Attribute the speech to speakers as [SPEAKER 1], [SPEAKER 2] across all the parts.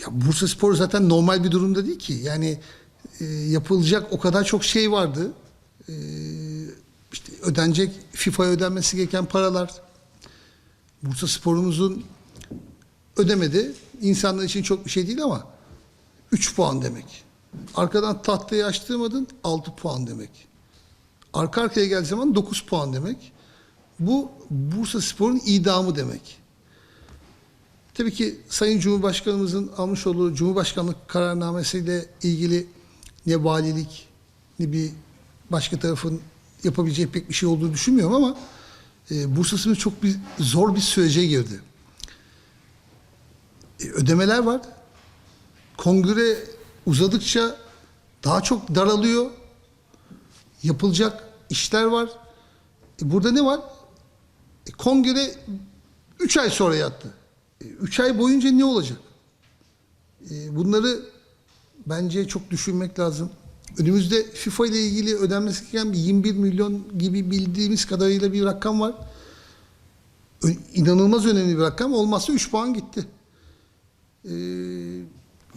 [SPEAKER 1] Ya Bursa Spor zaten normal bir durumda değil ki. Yani e, yapılacak o kadar çok şey vardı. E, işte ödenecek, FIFA'ya ödenmesi gereken paralar. Bursa Spor'umuzun ödemedi. İnsanlar için çok bir şey değil ama 3 puan demek. Arkadan tahtayı açtırmadın 6 puan demek. Arka arkaya geldiği zaman 9 puan demek. Bu Bursa Spor'un idamı demek. Tabii ki Sayın Cumhurbaşkanımızın almış olduğu Cumhurbaşkanlık kararnamesiyle ilgili ne valilik ne bir başka tarafın yapabileceği pek bir şey olduğunu düşünmüyorum ama e, Bursa Spor çok bir, zor bir sürece girdi. E, ödemeler var. Kongre uzadıkça daha çok daralıyor. Yapılacak işler var. E, burada ne var? E, kongre 3 ay sonra yattı. 3 ay boyunca ne olacak? E, bunları bence çok düşünmek lazım. Önümüzde FIFA ile ilgili ödenmesi gereken bir 21 milyon gibi bildiğimiz kadarıyla bir rakam var. İnanılmaz önemli bir rakam. Olmazsa 3 puan gitti. E,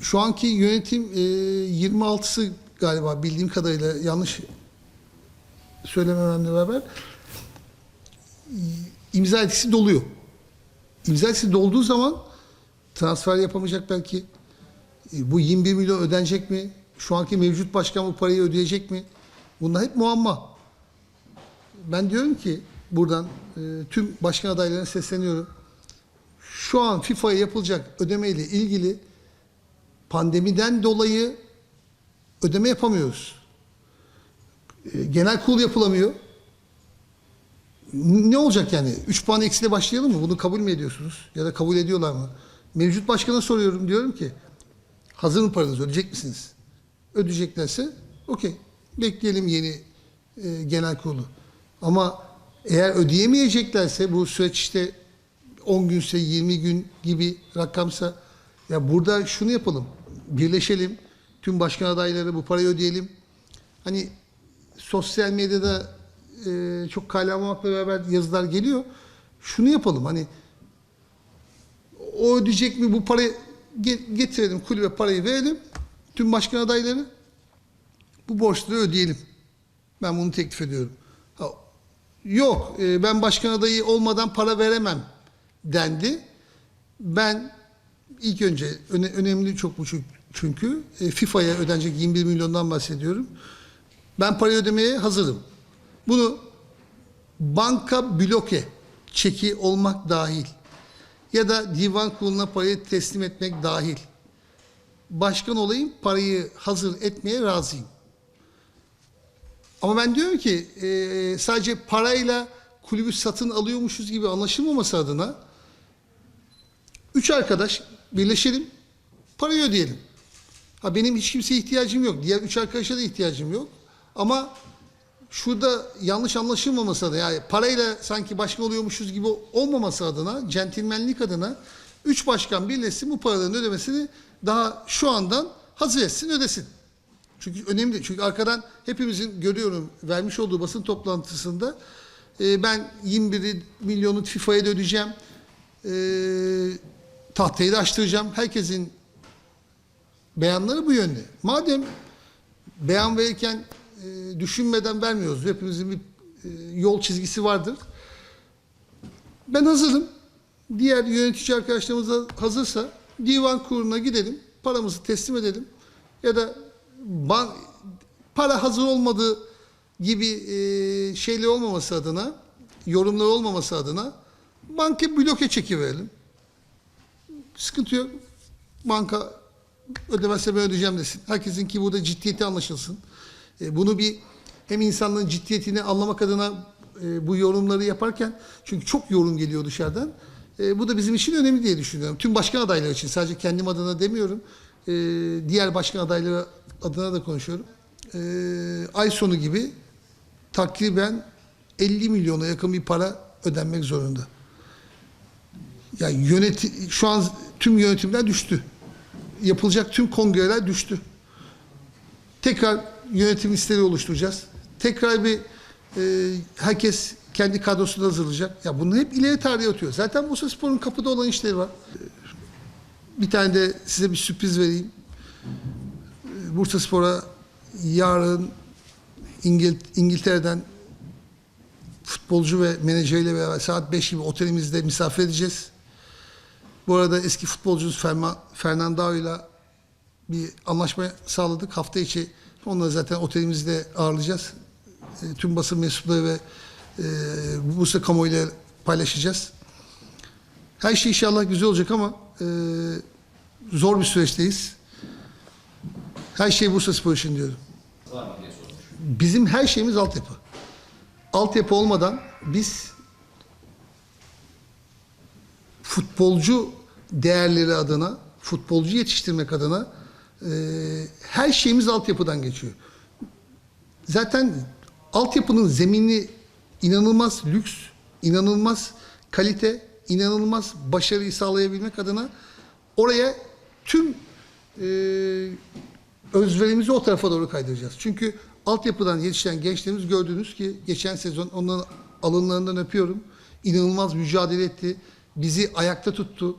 [SPEAKER 1] şu anki yönetim e, 26'sı galiba bildiğim kadarıyla yanlış söylemememle beraber imza etkisi doluyor. İmza dolduğu zaman transfer yapamayacak belki. E, Bu 21 milyon ödenecek mi? Şu anki mevcut başkan bu parayı ödeyecek mi? Bunlar hep muamma. Ben diyorum ki buradan e, tüm başkan adaylarına sesleniyorum. Şu an FIFA'ya yapılacak ödemeyle ilgili pandemiden dolayı ödeme yapamıyoruz. E, Genel kurul yapılamıyor. Ne olacak yani? 3 puan eksiyle başlayalım mı? Bunu kabul mü ediyorsunuz? Ya da kabul ediyorlar mı? Mevcut başkana soruyorum. Diyorum ki hazır mı paranızı ödeyecek misiniz? Ödeyeceklerse okey. Bekleyelim yeni e, genel kurulu. Ama eğer ödeyemeyeceklerse bu süreç işte 10 günse 20 gün gibi rakamsa ya burada şunu yapalım. Birleşelim. Tüm başkan adayları bu parayı ödeyelim. Hani sosyal medyada e, çok kalamamakla beraber yazılar geliyor. Şunu yapalım hani o ödeyecek mi bu parayı ge- getirelim kulübe parayı verelim. Tüm başkan adayları bu borçları ödeyelim. Ben bunu teklif ediyorum. Ha, yok e, ben başkan adayı olmadan para veremem dendi. Ben ilk önce öne- önemli çok bu çünkü e, FIFA'ya ödenecek 21 milyondan bahsediyorum. Ben parayı ödemeye hazırım. Bunu banka bloke çeki olmak dahil ya da divan kuruluna parayı teslim etmek dahil. Başkan olayım parayı hazır etmeye razıyım. Ama ben diyorum ki e, sadece parayla kulübü satın alıyormuşuz gibi anlaşılmaması adına üç arkadaş birleşelim parayı ödeyelim. Ha benim hiç kimseye ihtiyacım yok. Diğer üç arkadaşa da ihtiyacım yok. Ama şurada yanlış anlaşılmaması adına yani parayla sanki başkan oluyormuşuz gibi olmaması adına, centilmenlik adına üç başkan birleşsin bu paraların ödemesini daha şu andan hazır etsin ödesin. Çünkü önemli. Çünkü arkadan hepimizin görüyorum vermiş olduğu basın toplantısında e, ben 21 milyonu FIFA'ya da ödeyeceğim. E, tahtayı da açtıracağım. Herkesin beyanları bu yönde. Madem beyan verirken e, düşünmeden vermiyoruz. Hepimizin bir e, yol çizgisi vardır. Ben hazırım. Diğer yönetici arkadaşlarımız da hazırsa divan kuruluna gidelim. Paramızı teslim edelim. Ya da ban, para hazır olmadığı gibi e, şeyler olmaması adına, yorumlar olmaması adına banka bloke çekiverelim. Sıkıntı yok. Banka ödemezse ben ödeyeceğim desin. Herkesin ki burada ciddiyeti anlaşılsın. E, bunu bir hem insanların ciddiyetini anlamak adına e, bu yorumları yaparken çünkü çok yorum geliyor dışarıdan. E, bu da bizim için önemli diye düşünüyorum. Tüm başkan adayları için sadece kendim adına demiyorum. Diğer başkan adayları adına da konuşuyorum. Ay sonu gibi takriben 50 milyona yakın bir para ödenmek zorunda. Ya yöneti şu an tüm yönetimler düştü. Yapılacak tüm kongreler düştü. Tekrar yönetim listeleri oluşturacağız. Tekrar bir e, herkes kendi kadrosunu hazırlayacak. Ya bunu hep ileri tarihe atıyor. Zaten Bursa Spor'un kapıda olan işleri var. bir tane de size bir sürpriz vereyim. Bursa Spor'a yarın İngil- İngiltere'den futbolcu ve menajeriyle beraber saat 5 gibi otelimizde misafir edeceğiz. Bu arada eski futbolcumuz Ferma, Fernandao ile bir anlaşma sağladık. Hafta içi onları zaten otelimizde ağırlayacağız. E, tüm basın mensupları ve e, Bursa kamuoyuyla paylaşacağız. Her şey inşallah güzel olacak ama e, zor bir süreçteyiz. Her şey Bursa Spor için diyorum. Bizim her şeyimiz altyapı. Altyapı olmadan biz futbolcu değerleri adına, futbolcu yetiştirmek adına e, her şeyimiz altyapıdan geçiyor. Zaten altyapının zemini inanılmaz lüks, inanılmaz kalite, inanılmaz başarıyı sağlayabilmek adına oraya tüm e, özverimizi o tarafa doğru kaydıracağız. Çünkü altyapıdan yetişen gençlerimiz gördünüz ki geçen sezon onların alınlarından öpüyorum. İnanılmaz mücadele etti. Bizi ayakta tuttu.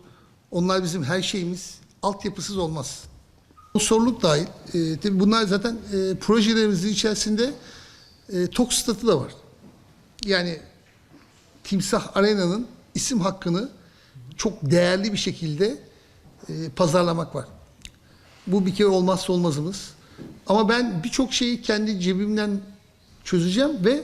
[SPEAKER 1] Onlar bizim her şeyimiz. Altyapısız olmaz. Sponsorluk dahil. E, tabii bunlar zaten e, projelerimizin içerisinde e, TOK statü da var. Yani Timsah Arena'nın isim hakkını çok değerli bir şekilde e, pazarlamak var. Bu bir kere olmazsa olmazımız. Ama ben birçok şeyi kendi cebimden çözeceğim ve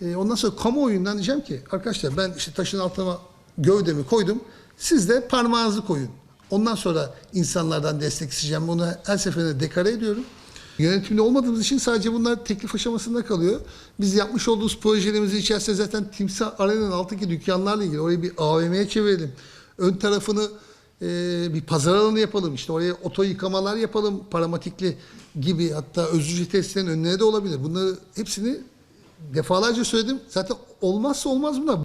[SPEAKER 1] e, ondan sonra kamuoyundan diyeceğim ki arkadaşlar ben işte taşın altına gövdemi koydum. Siz de parmağınızı koyun. Ondan sonra insanlardan destek isteyeceğim. Bunu her seferinde dekare ediyorum. Yönetimde olmadığımız için sadece bunlar teklif aşamasında kalıyor. Biz yapmış olduğumuz projelerimizin içerisinde zaten Timsah Arena'nın altındaki dükkanlarla ilgili orayı bir AVM'ye çevirelim. Ön tarafını e, bir pazar alanı yapalım. İşte oraya oto yıkamalar yapalım. Paramatikli gibi hatta özgürce testlerin önüne de olabilir. Bunları hepsini defalarca söyledim. Zaten olmazsa olmaz bunlar.